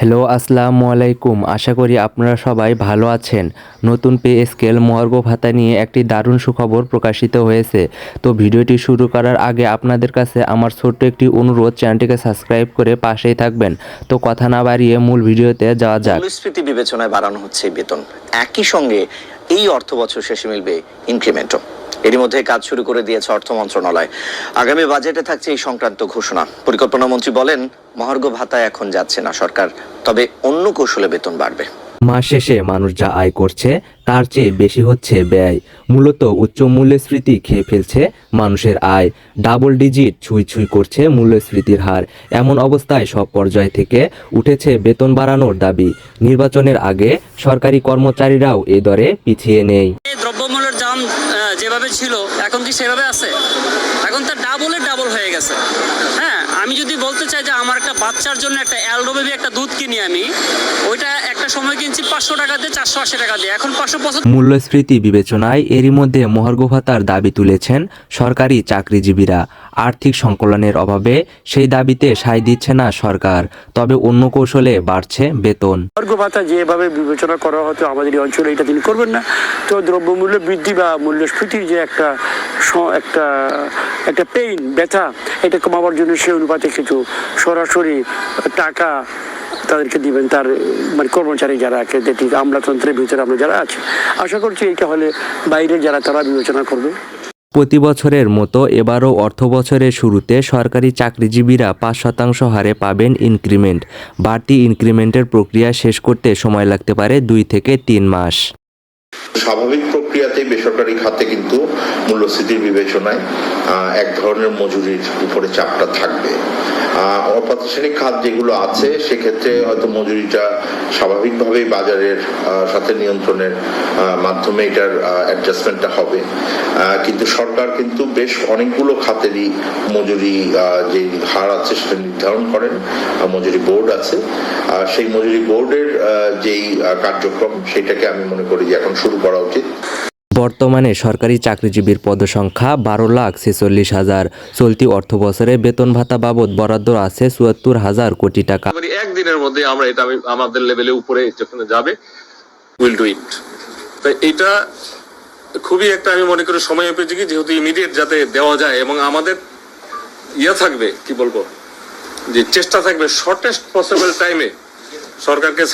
Hello, আসসালামু আলাইকুম। আশা করি আপনারা সবাই ভালো আছেন। নতুন পে স্কেল মহার্ঘ ভাতা নিয়ে একটি দারুণ সুখবর প্রকাশিত হয়েছে। তো ভিডিওটি শুরু করার আগে আপনাদের কাছে আমার ছোট্ট একটি অনুরোধ, চ্যানেলটিকে সাবস্ক্রাইব করে পাশেই থাকবেন। তো কথা না বাড়িয়ে মূল ভিডিওতে যাওয়া যাক। মূল্যস্ফীতি বিবেচনায় বাড়ানো হচ্ছে বেতন। একই সঙ্গে এই অর্থ বছর শেষে মিলবে ইনক্রিমেন্টও। এরই মধ্যে কাজ শুরু করে দিয়েছে অর্থ মন্ত্রণালয়। আগামী বাজেটে থাকছে এই সংক্রান্ত ঘোষণা। পরিকল্পনা মন্ত্রী বলেন মহার্ঘ ভাতা এখন যাচ্ছে না সরকার তবে অন্য কৌশলে বেতন বাড়বে। মাস শেষে মানুষ যা আয় করছে তার চেয়ে বেশি হচ্ছে ব্যয়। মূলত উচ্চ মূল্যস্ফীতি খেয়ে ফেলছে মানুষের আয়। ডাবল ডিজিট ছুঁই ছুঁই করছে মূল্যস্ফীতির হার। এমন অবস্থায় সব পর্যায় থেকে উঠেছে বেতন বাড়ানোর দাবি। নির্বাচনের আগে সরকারি কর্মচারীরাও এ দরে পিছিয়ে নেই। দ্রব্যমূল্যের দাম যেভাবে ছিল এখন কি সেভাবে আছে? এখন তার ডাবলের ডাবল হয়ে গেছে। হ্যাঁ? আমি যদি বলতে চাই যে আমার একটা বাচ্চার জন্য একটা অ্যালডো বেবি একটা দুধ কিনি আমি ওইটা একটা সময় কিনছি পাঁচশো টাকা দিয়ে চারশো আশি টাকা দিয়ে। এখন পাঁচশো পঁচাত্তর মূল্যস্ফীতি বিবেচনায় এরই মধ্যে মহার্ঘ ভাতার দাবি তুলেছেন সরকারি চাকরিজীবীরা। আর্থিক সংকলনের অভাবে সেই দাবিতে সায় দিচ্ছে না সরকার তবে অন্য কৌশলে বাড়ছে বেতন। বর্গ ভাতা যেভাবে বিবেচনা করা হতো আমাদের এই অঞ্চলে এটা তিনি করবেন না। তো দ্রব্যমূল্য বৃদ্ধি বা মূল্যস্ফীতির যে একটা একটা একটা পেইন ব্যথা, এটা কমাবার জন্য সে অনুপাতে কিছু সরাসরি টাকা তাদেরকে দিবেন, তার মানে কর্মচারী যারা যেটি আমলাতন্ত্রের ভিতরে আমরা যারা আছে। আশা করছি এটা হলে বাইরের যারা, তারা বিবেচনা করবে। প্রতি বছরের মতো এবারও অর্থ বছরের শুরুতে সরকারি চাকরিজীবীরা পাঁচ শতাংশ হারে পাবেন ইনক্রিমেন্ট বাড়তি ইনক্রিমেন্টের প্রক্রিয়া শেষ করতে সময় লাগতে পারে দুই থেকে তিন মাস। স্বাভাবিক প্রক্রিয়াতে বেসরকারি খাতে কিন্তু মূল্যস্ফীতির বিবেচনায় এক ধরনের মজুরির উপরে চাপটা থাকবে। অপ্রাতিষ্ঠানিক খাত যেগুলো আছে, সেক্ষেত্রে হয়তো মজুরিটা স্বাভাবিকভাবেই বাজারের সাথে নিয়ন্ত্রণের মাধ্যমে এটার অ্যাডজাস্টমেন্টটা হবে। কিন্তু সরকার কিন্তু বেশ অনেকগুলো খাতেরই মজুরি যে হার আছে সেটা নির্ধারণ করেন মজুরি বোর্ড আছে। আর সেই মজুরি বোর্ডের যেই কার্যক্রম সেটাকে আমি মনে করি যে এখন শুরু করা উচিত। বর্তমানে সরকারি চাকরিজীবীর পদসংখ্যা বারো লাখ ছেচল্লিশ হাজার। চলতি অর্থ বছরে বেতন ভাতা বাবদ বরাদ্দ আছে চুয়াত্তর হাজার কোটি টাকা। একদিনের মধ্যে আমরা এটা আমাদের লেভেলে উপরে যেখানে যাবে উইল ডু ইট। তো এটা খুবই একটা আমি মনে করি সময় উপযোগী যেহেতু ইমিডিয়েট যাতে দেওয়া যায় এবং আমাদের ইয়ে থাকবে, কি বলব? যে চেষ্টা থাকবে শর্টেস্ট পসিবল টাইমে সরকারকে